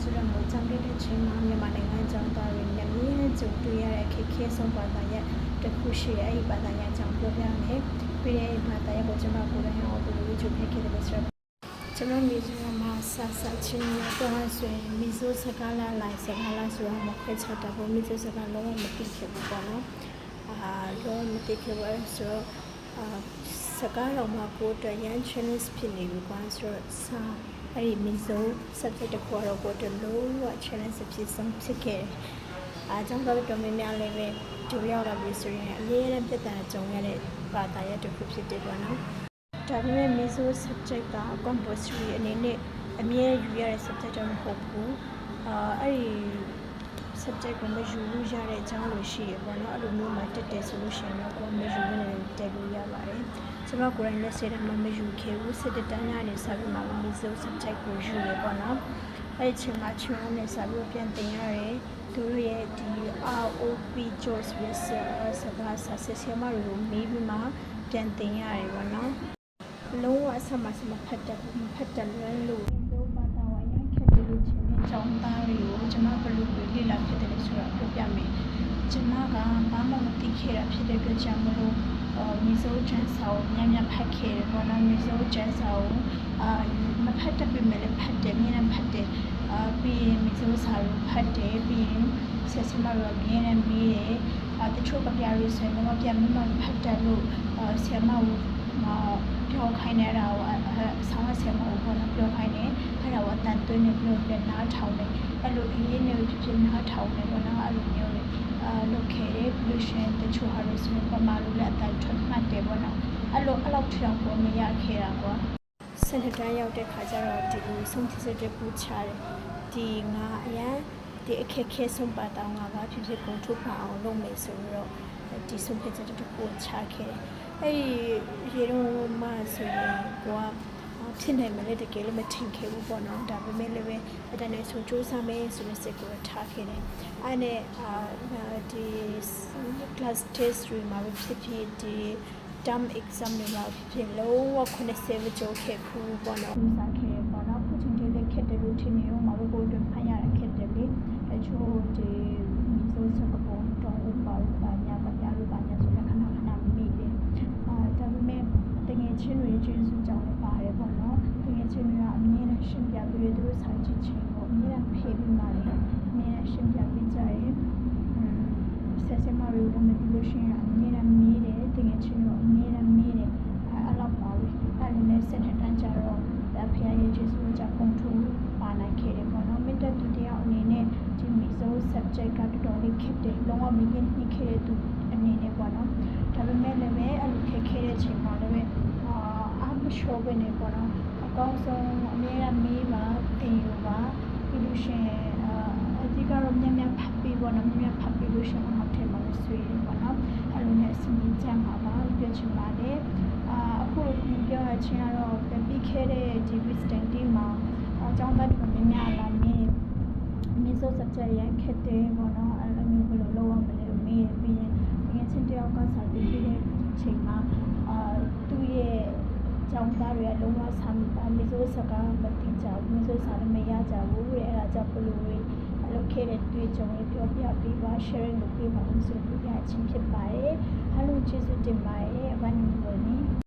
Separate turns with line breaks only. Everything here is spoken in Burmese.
ဆိုတော့မို့ကြောင့်တဲ့ချင်းမှာမြန်မာနိုင်ငံကြောင်းသားတွေနဲ့အမြဲကြုံတွေ့ရတဲ့ခက်ခဲဆုံးဘာသာရပ်တစ်ခုရှိရဲ့အဲ့ဒီဘာသာရပ်အကြောင်းပြောပြမယ်ပြီးတဲ့ဘာသာရပ်ကိုကျွန်တော်ကိုယ်တိုင်ဟောဘယ်လိုချုပ်ခဲ့ခဲ့တယ်ဆိုတော့ကျွန်တော်မီဇိုမှာဆဆချင်းရတော့ဆိုရင်မီဇိုစကားလာလိုက်စကားလာဆိုတော့မခွဲချတာဘူးမီဇိုစကားလုံးဝမသိခဲ့ဘူးပေါ့နော်အာလုံးဝမသိခဲ့ဘူးဆိုတော့အာစကားတော်မှာကိုယ်အတွက်ရန် challenge ဖြစ်နေပြီကွာဆိုတော့စာ အဲ့ဒီမင်းစုံ subject တစ်ခုကတော့ကိုတလုံးဝ challenge ဖြစ်ဆုံးဖြစ်ခဲ့တယ်။အားကြောင့်တော့တော်များများလည်းပဲဒူရောက်လာပြီဆိုရင်အလေးရတဲ့ပြဿနာကြုံရတဲ့ဘာသာရပ်တစ်ခုဖြစ်တယ်ပေါ့နော်။ဒါပေမဲ့မင်းစုံ subject က compulsory အနေနဲ့အမြဲယူရတဲ့ subject တော့မဟုတ်ဘူး။အာအဲ့ဒီ subject ကိုမယူလို့ရတဲ့အကြောင်းလို့ရှိရပေါ့နော်။အဲ့လိုမျိုးမှတက်တယ်ဆိုလို့ရှိရင်တော့ကိုယ်မယူဘဲနဲ့တက်လို့ရပါတယ်။ ကျွန်တော်ကိုယ်တိုင်လက်စေတာမှမယူခဲ့ဘူးစစ်တတန်းကနေစပြီးမှမီဇို subject ကိုယူရပေါ့နော်အဲ့ဒီချိန်မှာချွန်းနဲ့စပြီးပြန်တင်ရတယ်သူတို့ရဲ့ဒီ ROP Jones ရဲ့စကားဆဆဆီမတွေကိုမေးပြီးမှပြန်တင်ရတယ်ပေါ့နော်လုံးဝအဆက်မစမဖတ်တတ်ဘူးမဖတ်တတ်လွန်းလို့လုံးပါတော့အရင်ခက်တယ်လို့ချင်းနဲ့ကြောင်းသားတွေကိုကျွန်မဘယ်လိုပဲလေ့လာဖြစ်တယ်လဲဆိုတော့ပြောပြမယ်ကျွန်မကဘာမှမသိခဲ့တာဖြစ်တဲ့အတွက်ကြောင့်မလို့ မီဇိုချန်စာကိုညံ့ညံ့ဖတ်ခဲ့တယ်ပေါ့နော်မီဇိုချန်စာကိုအာမဖတ်တတ်ပေမဲ့လည်းဖတ်တယ်မြင်လည်းဖတ်တယ်အာပြီးရင်မီဇိုစာကိုဖတ်တယ်ပြီးရင်ဆက်စမရောမြင်လည်းမေးတယ်အာတချို့ကပြရီဆိုရင်တော့ပြန်မမှန်ဖတ်တတ်လို့အာဆရာမကိုပြောခိုင်းနေတာကိုဆောင်းဆရာမကိုပေါ့နော်ပြောခိုင်းတယ်အဲ့ဒါကိုအတန်သွင်းနေပြီးတော့ပြန်နားထောင်တယ်အဲ့လိုအရေးနေဖြစ်ဖြစ်နားထောင်တယ်ပေါ့နော်အဲ့လိုမျိုးလေ အာလုပ်ခဲ့တယ်ပြီးလို့ရှိရင်တချို့ဟာတွေဆိုရင်ပမာလို့လည်းအတန်ထွက်မှတ်တယ်ပေါ့နော်အဲ့လိုအဲ့လောက်ထအောင်ကိုမရခဲ့တာကွာစနစ်တန်းရောက်တဲ့ခါကျတော့ဒီဆုံးဖြတ်ချက်တွေပူချတယ်ဒီငါအရန်ဒီအခက်ခဲဆုံးပါတောင်းငါဘာဖြစ်ဖြစ်ကုန်ထုတ်ပါအောင်လုပ်မယ်ဆိုတော့ဒီဆုံးဖြတ်ချက်တစ်ခုချခဲ့တယ်အဲ့ဒီရေတော့မှဆိုရင်ကိုက ဖြစ်နိုင်မလဲတကယ်လည်းမထင်ခဲ့ဘူးပေါ့နော်ဒါပေမဲ့လည်းပဲအတန်းနဲ့ဆိုစူးစမ်းမယ်ဆိုတဲ့စိတ်ကိုထားခဲ့တယ်အဲ့နဲ့အာဒီ class test တွေမှာဖြစ်ဖြစ်ဒီ term exam တွေမှာဖြစ်ဖြစ်လုံးဝ90ပဲကျော်ခဲ့ဖူးပေါ့နော်စူးစမ်းခဲ့ပေါ့နော်ခုချိန်တည်းလည်းခက်တယ်လို့ထင်နေတော့မှာလို့ကိုယ်တွင်ဖတ်ရတာခက်တယ်လေအချို့ဒီမီဆိုစကပုံတော့ဥပါဥပါညာပါညာလို့ပါညာဆိုတဲ့ခဏခဏမိတယ်အာဒါပေမဲ့တကယ်ချင်းတွေကျေးဇူးကြောင့်လည်းပါတယ်ပေါ့နော်တကယ်ချင်းတွေကအမြဲတမ်းရှင်းပြပြီးသူတို့စာကြည့်ချင်းကိုအမြဲတမ်းဖေးပြီးမှလည်းအမြဲတမ်းရှင်းပြပေးကြတယ်ဆက်စမရီတို့မသိလို့ရှိရင်အမြဲတမ်းမေးတယ်တကယ်ချင်းတို့အမြဲတမ်းမေးတယ်အဲအဲ့လောက်ပါပဲအဲ့ဒီနဲ့စက်ထတန်းကြတော့ဒါဖခင်ရဲ့ကျေးဇူးကြောင့်ပုံထူပါနိုင်ခဲ့တယ်ပေါ့နော်မိတ္တတူတယောက်အနေနဲ့ဒီမီဆို subject ကတော်တော်လေးခက်တယ် လုံးဝမမြင်မိခဲ့တဲ့သူအနေနဲ့ပေါ့နော်ဒါပေမဲ့လည်းပဲအဲ့လိုခက်ခဲတဲ့ချိန်မှာလည်းပဲအာအမရှော့ဘယ်နေပေါ့နော်အကောင်းဆုံးအမြဲတမ်းမေးပါတင်ယူပါပြီးလို့ရှိရင်အာအဓိကတော့မြန်မြန်ဖတ်ပြီးပေါ့နော်မြန်မြန်ဖတ်ပြီးလို့ရှိရင်နောက်ထပ်မှာလည်းဆွေးတယ်ပေါ့နော်အဲ့လိုနဲ့အစီအစဉ်ချမ်းပါပါပြောချင်ပါတယ်အာအခုပြောရချင်းကတော့ပြီးခဲ့တဲ့ဒီ visiting team မှာအကြောင်းသားတွေများများလာနေ မင်းစိုး subject ရခက်တယ်ပေါ့နော်အဲ့လိုမျိုးဘယ်လိုလုပ်ရမလဲမေးပြီးရင်ငယ်ချင်းတယောက်ကစာသိပြီးတဲ့ချိန်မှာအာသူ့ရဲ့ကျောင်းသားတွေကလုံးဝဆမ်းမီဆိုစကားမသိကြဘူးမီဆိုစာလည်းမရကြဘူးတဲ့အဲ့ဒါကြောင့်ဘယ်လိုလဲအလုပ်ခဲ့တဲ့တွေ့ကြုံလေးပြောပြပေးပါ sharing လုပ်ပေးပါလို့ဆိုပြရချင်းဖြစ်ပါတယ်အားလုံးကျေးဇူးတင်ပါတယ်အဘန်နီဝနီ